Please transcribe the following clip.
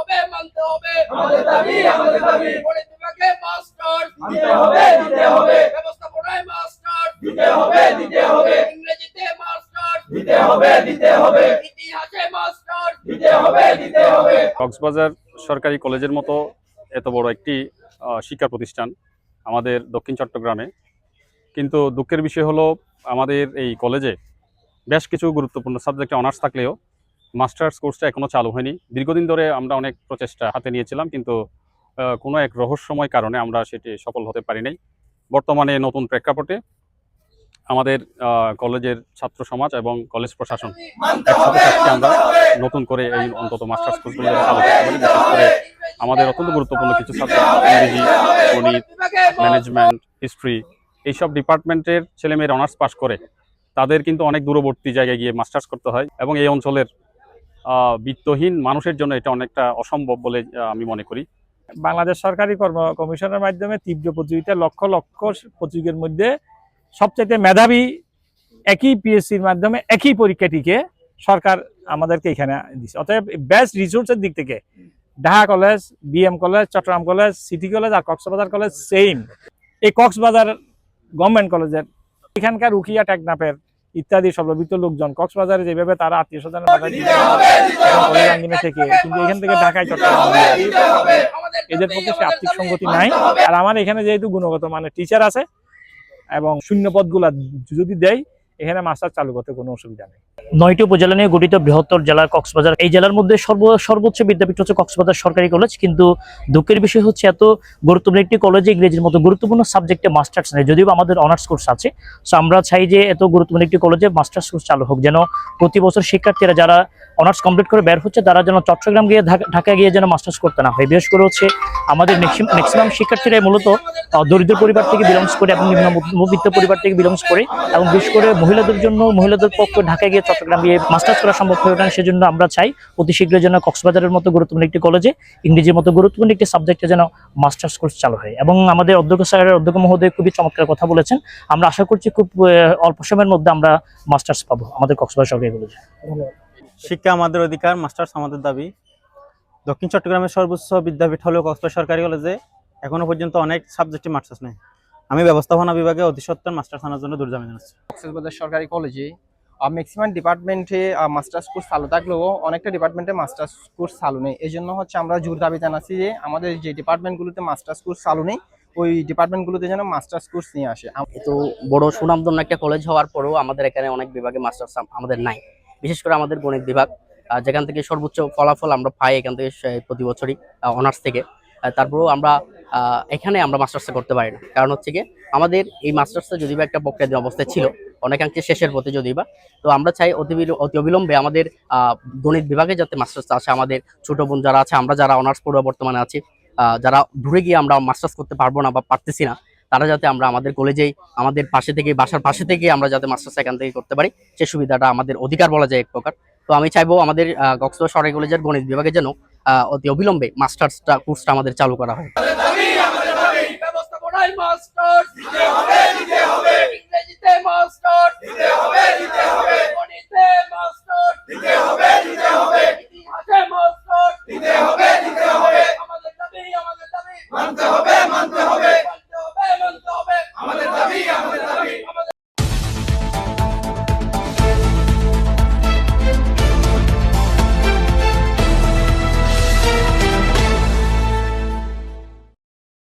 হবে মানতে হবে। আমাদের দাবি আমাদের দাবি। গণিত বিভাগে মাস্টার দিতে হবে দিতে হবে। ব্যবস্থাপনায় মাস্টার দিতে হবে দিতে হবে। ইংরেজিতে মাস্টার দিতে হবে দিতে হবে। ইতিহাসে মাস্টার দিতে হবে দিতে হবে। কক্সবাজার সরকারি কলেজের মতো এত বড় একটি শিক্ষা প্রতিষ্ঠান আমাদের দক্ষিণ চট্টগ্রামে। কিন্তু দুঃখের বিষয় হলো আমাদের এই কলেজে বেশ কিছু গুরুত্বপূর্ণ সাবজেক্টে অনার্স থাকলেও মাস্টার্স কোর্সটা এখনও চালু হয়নি। দীর্ঘদিন ধরে আমরা অনেক প্রচেষ্টা হাতে নিয়েছিলাম কিন্তু কোনো এক রহস্যময় কারণে আমরা সেটি সফল হতে পারি নাই। বর্তমানে নতুন প্রেক্ষাপটে আমাদের কলেজের ছাত্র সমাজ এবং কলেজ প্রশাসন একসাথে আমরা নতুন করে এই অন্তত মাস্টার্স কোর্সগুলো চালু করতে বিশেষ করে আমাদের অত্যন্ত গুরুত্বপূর্ণ কিছু সাবজেক্ট ইংরেজি গণিত ম্যানেজমেন্ট হিস্ট্রি এইসব ডিপার্টমেন্টের ছেলেমেয়ের অনার্স পাশ করে তাদের কিন্তু অনেক দূরবর্তী জায়গায় গিয়ে মাস্টার্স করতে হয় এবং এই অঞ্চলের বিত্তহীন মানুষের জন্য এটা অনেকটা অসম্ভব বলে আমি মনে করি। বাংলাদেশ সরকারি কর্ম, কমিশনের মাধ্যমে তীব্র প্রতিযোগিতা, লক্ষ লক্ষ প্রতিযোগীর মধ্যে সবচাইতে মেধাবী একই পিএসসির মাধ্যমে একই পরীক্ষাটিকে সরকার আমাদেরকে এখানে দিচ্ছে অতএব বেস্ট রিসোর্সের দিক থেকে Dhaka college BM college, Chittagong college city college আর কক্সবাজার কলেজ সেম এই কক্সবাজার গভর্নমেন্ট কলেজের এখানকার উকিয়া টেকনাফের ইত্যাদি সর্ববিত লোকজন কক্সবাজারে যেভাবে তারা আত্মীয় স্বজনের আঙ্গিনা থেকে। কিন্তু এখান থেকে ঢাকায় চট্টগ্রাম এদের পক্ষে সে আর্থিক সংগতি নাই। আর আমার এখানে যেহেতু গুণগত মানে টিচার আছে এবং শূন্য পদগুলা যদি দেয় এখানে মাস্টার চালু করতে কোনো অসুবিধা নেই। নয়টি উপজেলা নিয়ে গঠিত বৃহত্তর জেলা কক্সবাজার, এই জেলার মধ্যে সর্ব, সর্বোচ্চ বিদ্যাপীঠ হচ্ছে কক্সবাজার সরকারি কলেজ কিন্তু দুঃখের বিষয় হচ্ছে এত গুরুত্বপূর্ণ একটি কলেজে ইংরেজির মতো গুরুত্বপূর্ণ সাবজেক্টে মাস্টার্স নেই, যদিও আমাদের অনার্স কোর্স আছে। সো আমরা চাই যে এত গুরুত্বপূর্ণ একটি কলেজে মাস্টার্স কোর্স চালু হোক, যেন প্রতি বছর শিক্ষার্থীরা যারা অনার্স কমপ্লিট করে বের হচ্ছে, তারা যেন চট্টগ্রাম গিয়ে ঢাকা- গিয়ে যেন মাস্টার্স করতে না হয়। বিশেষ করে হচ্ছে আমাদের ম্যাক্সিমাম শিক্ষার্থীরাই মূলত দরিদ্র পরিবার থেকে বিলংস করে এবং নিম্ন মধ্যবিত্ত পরিবার থেকে বিলংস করে এবং বিশেষ করে মহিলাদের জন্য, মহিলাদের পক্ষে ঢাকায় গিয়ে চট্টগ্রাম গিয়ে মাস্টার্স করা সম্ভব হয়ে ওঠে সেজন্য আমরা চাই অতি শীঘ্রই যেন কক্সবাজারের মতো গুরুত্বপূর্ণ একটি কলেজে ইংরেজির মতো গুরুত্বপূর্ণ একটি সাবজেক্টে যেন মাস্টার্স কোর্স চালু হয়। এবং আমাদের অধ্যক্ষ স্যারের অধ্যক্ষ মহোদয় খুবই চমৎকার কথা বলেছেন। আমরা আশা করছি খুব অল্প সময়ের মধ্যে আমরা মাস্টার্স পাবো আমাদের কক্সবাজার সরকারি কলেজে শিক্ষা আমাদের অধিকার মাস্টার্স আমাদের দাবি। দক্ষিণ চট্টগ্রামের সর্বোচ্চ বিদ্যাপীঠ হলেও কক্সবাজার সরকারি কলেজে এখনও পর্যন্ত অনেক সাবজেক্টে মাস্টার্স নেই। আমি ব্যবস্থাপনা বিভাগে অতি সত্তর মাস্টার্স আনার জন্য দূর জামিন জানাচ্ছি কক্সবাজার সরকারি কলেজে ম্যাক্সিমাম ডিপার্টমেন্টে মাস্টার্স কোর্স চালু থাকলেও অনেকটা ডিপার্টমেন্টে মাস্টার্স কোর্স চালু নেই। এই জন্য হচ্ছে আমরা জোর দাবি জানাচ্ছি যে আমাদের যে ডিপার্টমেন্টগুলোতে মাস্টার্স কোর্স চালু নেই ওই ডিপার্টমেন্টগুলোতে যেন মাস্টার্স কোর্স নিয়ে আসে। তো বড় সুনামধন্য একটা কলেজ হওয়ার পরেও আমাদের এখানে অনেক বিভাগে মাস্টার্স আমাদের নাই। বিশেষ করে আমাদের গণিত বিভাগ যেখান থেকে সর্বোচ্চ ফলাফল আমরা পাই এখান থেকে প্রতি বছরই অনার্স থেকে। তারপরেও আমরা এখানে আমরা মাস্টার্সে করতে পারি না। কারণ হচ্ছে কি আমাদের এই মাস্টার্সটা যদি বা একটা প্রক্রিয়াধীন অবস্থায় ছিল, অনেকাংশে শেষের পথে যদি বা তো আমরা চাই অতি অবিলম্বে আমাদের গণিত বিভাগে যাতে মাস্টার্স আসে। আমাদের ছোট বোন যারা আছে, আমরা যারা অনার্স পড়ুয়া বর্তমানে আছি যারা দূরে গিয়ে আমরা মাস্টার্স করতে পারব না বা পারতেছি না, তারা যাতে আমরা আমাদের কলেজেই আমাদের পাশে থেকে, বাসার পাশে থেকে আমরা যাতে মাস্টার্স এখান থেকে করতে পারি, সে সুবিধাটা আমাদের অধিকার বলা যায় এক প্রকার। তো আমি চাইব আমাদের কক্সবাজার সরকারি কলেজের গণিত বিভাগে যেন অতি অবিলম্বে মাস্টার্সটা কোর্সটা আমাদের চালু করা হয়। আমাদের দাবি ব্যবস্থাপনায় মাস্টার্স দিতে দিতে হবে ইংরেজিতে মাস্টার্স দিতে হবে। দিতে হবে দিতে হবে। দিতে দিতে হবে আমাদের দাবি। আমাদের মানতে হবে মানতে